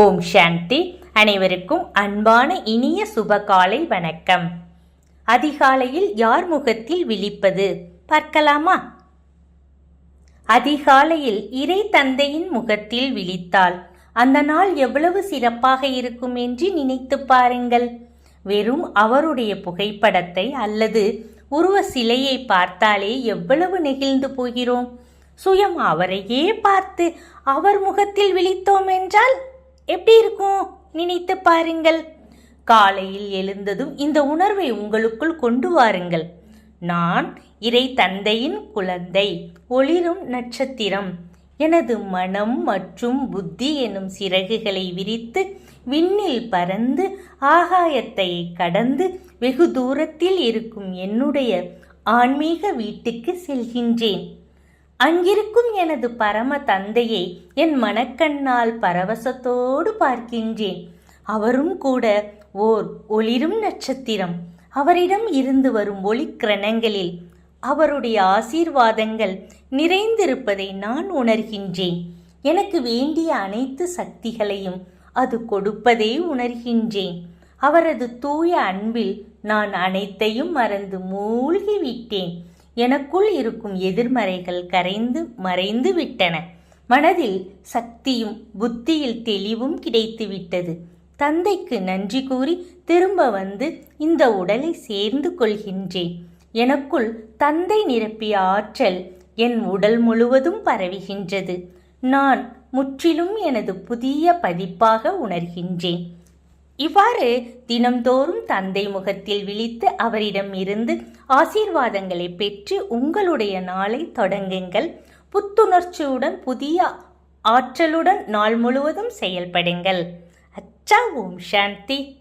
ஓம் சாந்தி. அனைவருக்கும் அன்பான இனிய சுப காலை வணக்கம். அதிகாலையில் யார் முகத்தில் விழிப்பது? பார்க்கலாமா? அதிகாலையில் இறை தந்தையின் முகத்தில் விழித்தால் அந்த நாள் எவ்வளவு சிறப்பாக இருக்கும் என்று நினைத்து பாருங்கள். வெறும் அவருடைய புகைப்படத்தை அல்லது உருவ சிலையை பார்த்தாலே எவ்வளவு நெகிழ்ந்து போகிறோம். சுயம் அவரையே பார்த்து அவர் முகத்தில் விழித்தோம் என்றால் எப்படி இருக்கும்? நினைத்து பாருங்கள். காலையில் எழுந்ததும் இந்த உணர்வை உங்களுக்குள் கொண்டு வாருங்கள். நான் இறை தந்தையின் குழந்தை ஒளிரும் நட்சத்திரம். எனது மனம் மற்றும் புத்தி எனும் சிறகுகளை விரித்து விண்ணில் பறந்து ஆகாயத்தை கடந்து வெகு தூரத்தில் இருக்கும் என்னுடைய ஆன்மீக வீட்டுக்கு செல்கின்றேன். அங்கிருக்கும் எனது பரம தந்தையை என் மனக்கண்ணால் பரவசத்தோடு பார்க்கின்றேன். அவரும் கூட ஓர் ஒளிரும் நட்சத்திரம். அவரிடம் இருந்து வரும் ஒளிக்கிரணங்களில் அவருடைய ஆசீர்வாதங்கள் நிறைந்திருப்பதை நான் உணர்கின்றேன். எனக்கு வேண்டிய அனைத்து சக்திகளையும் அது கொடுப்பதை உணர்கின்றேன். அவரது தூய அன்பில் நான் அனைத்தையும் மறந்து மூழ்கிவிட்டேன். எனக்குள் இருக்கும் எதிர்மறைகள் கரைந்து மறைந்து விட்டன. மனதில் சக்தியும் புத்தியில் தெளிவும் கிடைத்து விட்டது. தந்தைக்கு நன்றி கூறி திரும்ப வந்து இந்த உடலை சேர்ந்து கொள்கின்றேன். எனக்குள் தந்தை நிரப்பிய ஆற்றல் என் உடல் முழுவதும் பரவுகின்றது. நான் முற்றிலும் எனது புதிய பதிப்பாக உணர்கின்றேன். இவ்வாறு தினம்தோறும் தந்தை முகத்தில் விழித்து அவரிடம் இருந்து ஆசீர்வாதங்களை பெற்று உங்களுடைய நாளை தொடங்குங்கள். புத்துணர்ச்சியுடன் புதிய ஆற்றலுடன் நாள் முழுவதும் செயல்படுங்கள். அச்சா ஓம் சாந்தி.